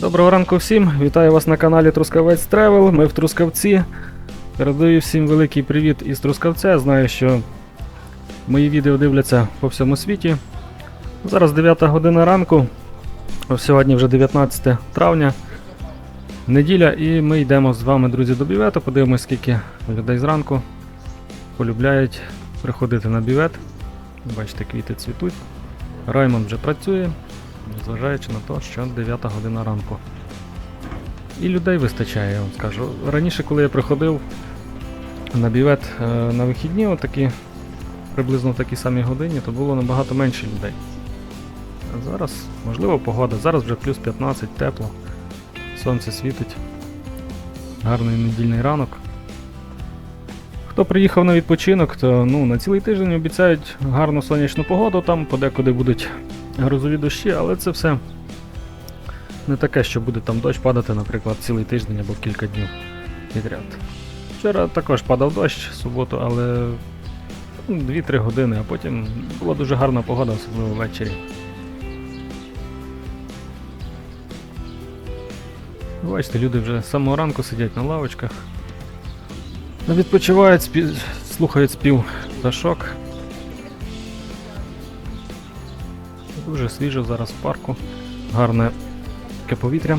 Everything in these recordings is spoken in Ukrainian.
Доброго ранку всім! Вітаю вас на каналі Трускавець Тревел. Ми в Трускавці. Передаю всім великий привіт із Трускавця. Знаю, що мої відео дивляться по всьому світі. Зараз 9 година ранку. Сьогодні вже 19 травня. Неділя, і ми йдемо з вами, друзі, до бювету. Подивимось, скільки людей зранку полюбляють приходити на бювет. Бачите, квіти цвітуть. Раймонд вже працює, незважаючи на те, що 9 година ранку. І людей вистачає, я вам скажу. Раніше, коли я приходив на бівет е, на вихідні, отакі, приблизно в такій самій годині, то було набагато менше людей. А зараз, можливо, погода. Зараз вже плюс 15, тепло, сонце світить. Гарний недільний ранок. Хто приїхав на відпочинок, то ну, на цілий тиждень обіцяють гарну сонячну погоду, там подекуди будуть грозові дощі, але це все не таке, що буде там дощ падати, наприклад, цілий тиждень або кілька днів підряд. Вчора також падав дощ суботу, але ну, 2-3 години, а потім була дуже гарна погода, особливо ввечері. Бачите, люди вже з самого ранку сидять на лавочках. Ну, Відпочивають, спі... слухають спів пташок. Дуже свіжо зараз в парку. Гарне таке повітря.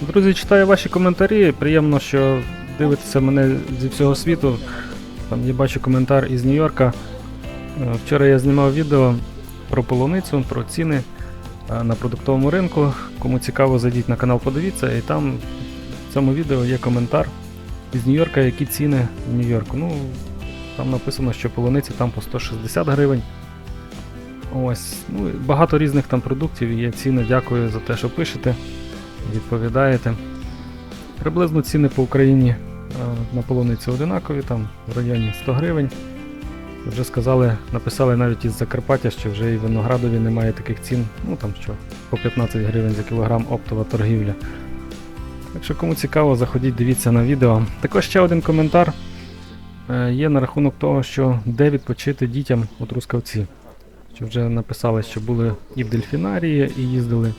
Друзі, читаю ваші коментарі. Приємно, що дивитеся мене зі всього світу. Там я бачу коментар із Нью-Йорка. Е, Вчора я знімав відео про полуницю, про ціни е, на продуктовому ринку. Кому цікаво, зайдіть на канал, подивіться, і там в цьому відео є коментар з Нью-Йорка, які ціни в Нью-Йорку. Ну, там написано, що полуниці там по 160 гривень. Ось, ну, багато різних там продуктів є ціни. Дякую за те, що пишете, відповідаєте. Приблизно ціни по Україні е, на полуницю одинакові, там в районі 100 гривень. Вже сказали, написали навіть із Закарпаття, що вже і в виноградові немає таких цін, ну там що, по 15 гривень за кілограм оптова торгівля. Так що кому цікаво, заходіть, дивіться на відео. Також ще один коментар е, є на рахунок того, що де відпочити дітям у Трускавці. Вже написали, що були і в дельфінарії, і їздили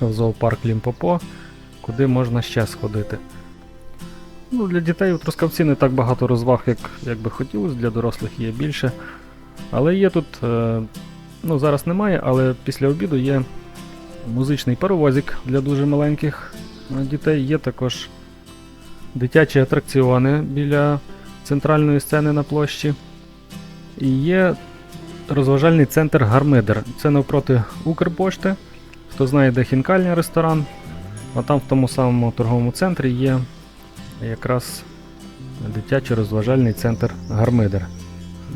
в зоопарк Лімпопо, куди можна ще сходити. Ну, для дітей у Трускавці не так багато розваг, як, як би хотілося, для дорослих є більше. Але є тут, е, ну зараз немає, але після обіду є музичний паровозик для дуже маленьких е, дітей. Є також дитячі атракціони біля центральної сцени на площі. І є розважальний центр Гармидер. Це навпроти Укрпошти. Хто знає, де хінкальня ресторан, а там в тому самому торговому центрі є якраз дитячий розважальний центр Гармидер.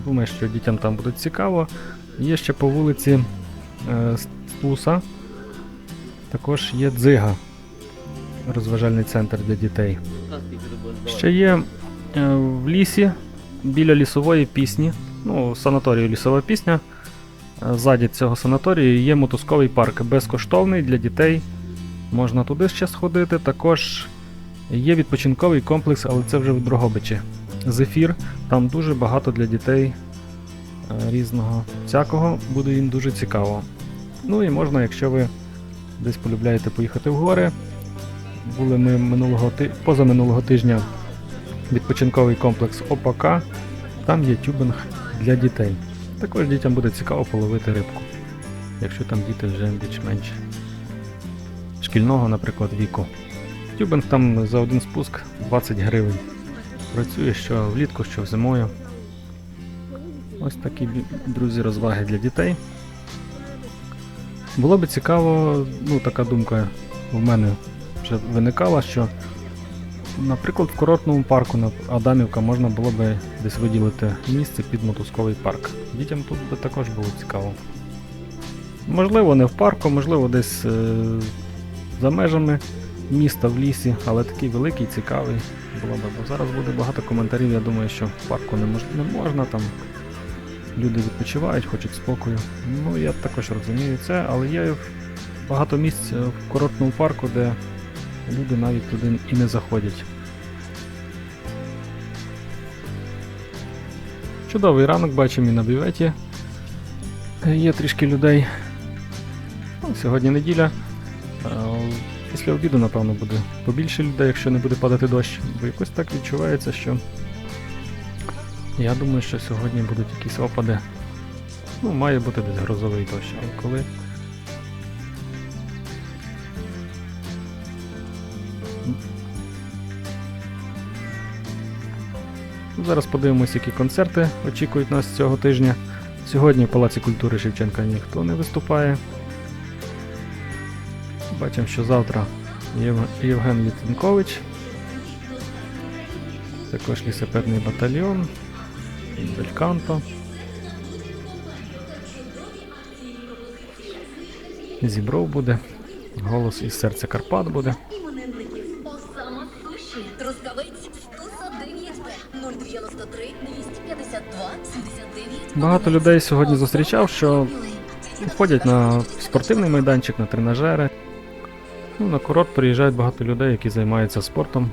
Думаю, що дітям там буде цікаво. Є ще по вулиці е, Стуса. Також є дзига. Розважальний центр для дітей. Ще є е, в лісі біля лісової пісні, ну, санаторію лісова пісня. Е, Ззаді цього санаторію є мотузковий парк, безкоштовний для дітей. Можна туди ще сходити. Також є відпочинковий комплекс, але це вже в Дрогобичі. Зефір, там дуже багато для дітей е, різного всякого, буде їм дуже цікаво. Ну і можна, якщо ви десь полюбляєте поїхати в гори. Були ми минулого позаминулого тижня відпочинковий комплекс ОПК. Там є тюбинг для дітей. Також дітям буде цікаво половити рибку, якщо там діти вже більш-менш шкільного, наприклад, віку. Тюбинг там за один спуск 20 гривень. Працює що влітку, що зимою. Ось такі, друзі, розваги для дітей. Було би цікаво, ну така думка в мене вже виникала, що, наприклад, в курортному парку на Адамівка можна було би десь виділити місце під мотузковий парк. Дітям тут би також було цікаво. Можливо, не в парку, можливо, десь е, за межами міста в лісі, але такий великий, цікавий було б. Бо зараз буде багато коментарів, я думаю, що в парку не, мож, не можна, там люди відпочивають, хочуть спокою. Ну, я також розумію це, але є багато місць е, в курортному парку, де люди навіть туди і не заходять. Чудовий ранок бачимо і на бюветі. Е, Є трішки людей. Ну, Сьогодні неділя. Е, Після обіду, напевно, буде побільше людей, якщо не буде падати дощ. Бо якось так відчувається, що. Я думаю, що сьогодні будуть якісь опади. Ну, має бути десь грозовий дощ. але коли. Зараз подивимось, які концерти очікують нас цього тижня. Сьогодні в Палаці культури Шевченка ніхто не виступає. Бачимо, що завтра Єв- Євген Літвінкович. Також лісоперний батальйон. Бельканто. Зібров буде. Голос із серця Карпат буде. Багато людей сьогодні зустрічав, що ходять на спортивний майданчик, на тренажери. Ну, на курорт приїжджають багато людей, які займаються спортом.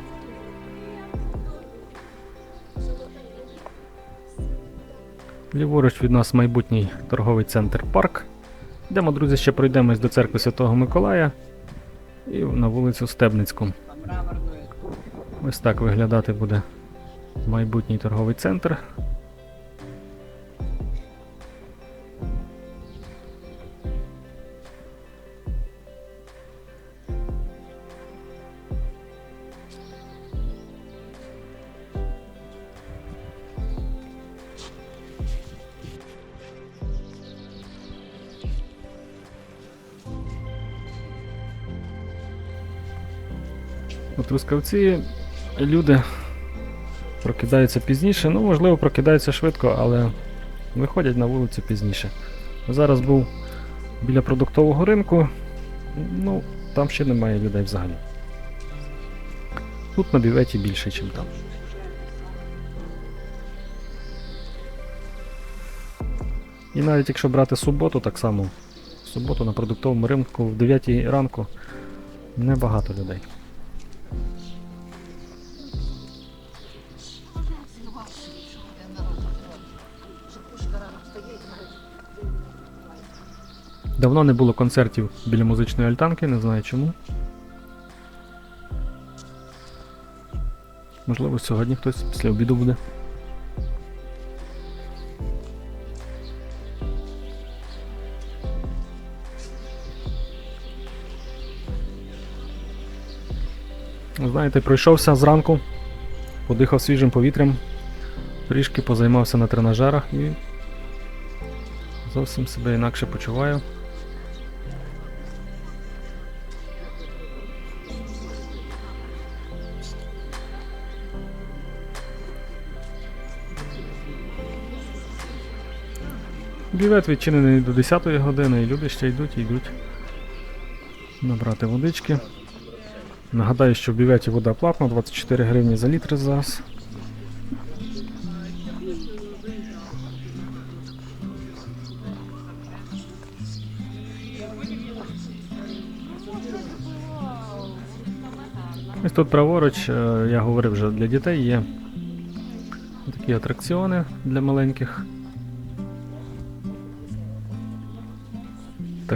Ліворуч від нас майбутній торговий центр Парк. Йдемо, друзі, ще пройдемось до церкви Святого Миколая і на вулицю Стебницьку. Ось так виглядати буде майбутній торговий центр. У Трускавці люди прокидаються пізніше, ну можливо прокидаються швидко, але виходять на вулицю пізніше. Зараз був біля продуктового ринку, ну там ще немає людей взагалі. Тут на біветі більше, ніж там. І навіть якщо брати суботу, так само. Суботу на продуктовому ринку в 9 ранку небагато людей. Давно не було концертів біля музичної альтанки, не знаю чому. Можливо, сьогодні хтось після обіду буде. Знаєте, пройшовся зранку, подихав свіжим повітрям, трішки позаймався на тренажерах і зовсім себе інакше почуваю. Бівет відчинений до 10 години, і люди ще йдуть і йдуть набрати водички. Нагадаю, що в біветі вода платна, 24 гривні за літр зараз. Ось тут праворуч, е, я говорив вже для дітей є такі атракціони для маленьких.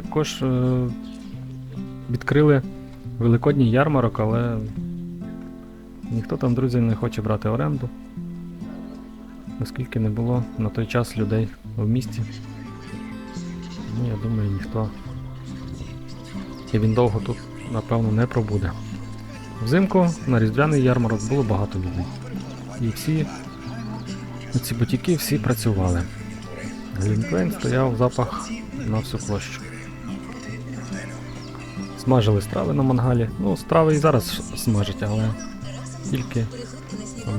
Також е, відкрили великодній ярмарок, але ніхто там, друзі, не хоче брати оренду, оскільки не було на той час людей в місті. Ну, я думаю, ніхто. І він довго тут, напевно, не пробуде. Взимку на різдвяний ярмарок було багато людей. І всі ці бутіки всі працювали. Глінтвейн стояв запах на всю площу. Смажили страви на мангалі. Ну, страви і зараз смажать, але тільки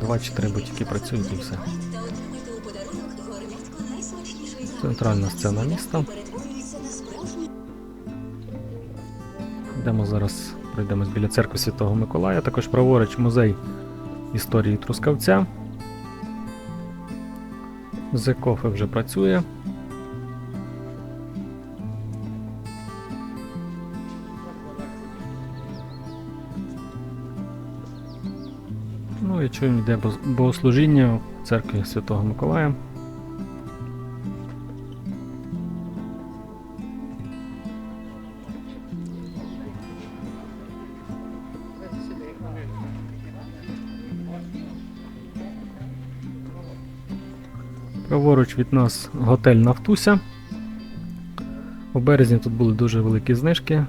два чи три бутіки працюють і все. Центральна сцена міста. Йдемо зараз, пройдемось біля церкви Святого Миколая, також праворуч музей історії Трускавця. Coffee вже працює. Ну і чуємо йде богослужіння в церкві Святого Миколая. Праворуч від нас готель Нафтуся. У березні тут були дуже великі знижки.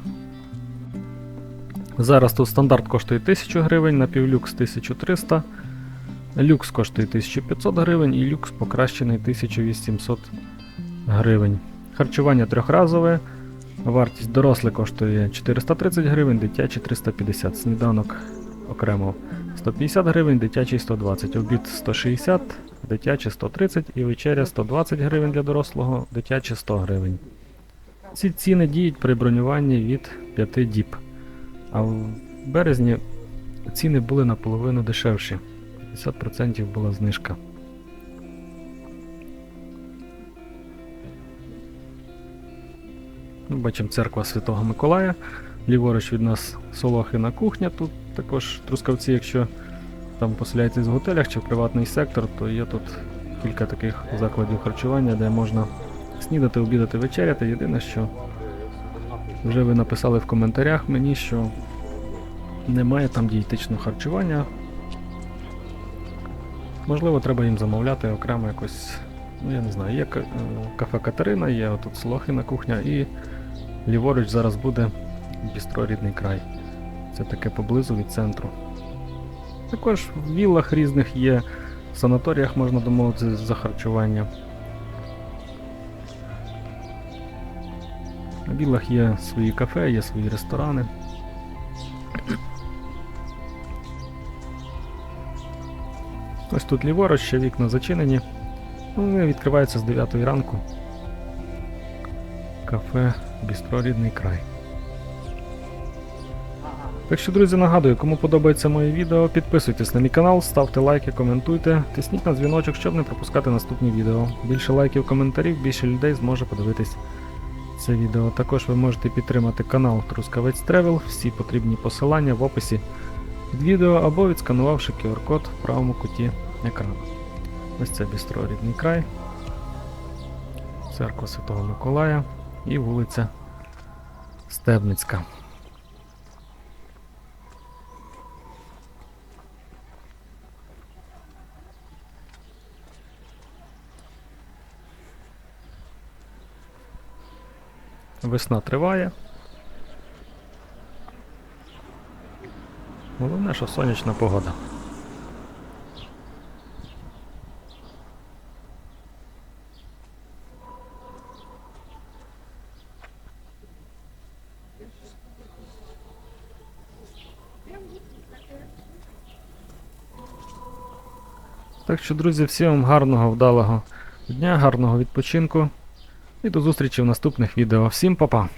Зараз тут стандарт коштує 1000 гривень, напівлюкс 1300, люкс коштує 1500 гривень і люкс покращений 1800 гривень. Харчування трьохразове. Вартість доросле коштує 430 гривень, дитячий 350. Сніданок окремо 150 гривень, дитячий 120, обід 160, дитячий 130 і вечеря 120 гривень для дорослого, дитячий 100 гривень. Ці ціни діють при бронюванні від 5 діб. А в березні ціни були наполовину дешевші. 50% була знижка. Ми Бачимо церква Святого Миколая. Ліворуч від нас Солохина кухня. Тут також трускавці, якщо там поселяєтесь в готелях чи в приватний сектор, то є тут кілька таких закладів харчування, де можна снідати, обідати, вечеряти. Єдине, що вже ви написали в коментарях мені, що немає там дієтичного харчування. Можливо, треба їм замовляти окремо якось. Ну, я не знаю, є е, кафе Катерина, є отут Солохина кухня і ліворуч зараз буде бістро рідний край. Це таке поблизу від центру. Також в віллах різних є, в санаторіях можна домовитися за харчування. На віллах є свої кафе, є свої ресторани. Ось тут ліворуч, ще вікна зачинені. Вони відкриваються з 9 ранку. Кафе Бістро край. Так що, друзі, нагадую, кому подобається моє відео, підписуйтесь на мій канал, ставте лайки, коментуйте, тисніть на дзвіночок, щоб не пропускати наступні відео. Більше лайків, коментарів, більше людей зможе подивитись це відео. Також ви можете підтримати канал Трускавець Тревел, всі потрібні посилання в описі під відео або відсканувавши QR-код в правому куті екрану. Ось це Бістро Рідний край, церква Святого Миколая і вулиця Стебницька. Весна триває. Головне, що сонячна погода. Так що, друзі, всім вам гарного, вдалого дня, гарного відпочинку і до зустрічі в наступних відео. Всім па-па!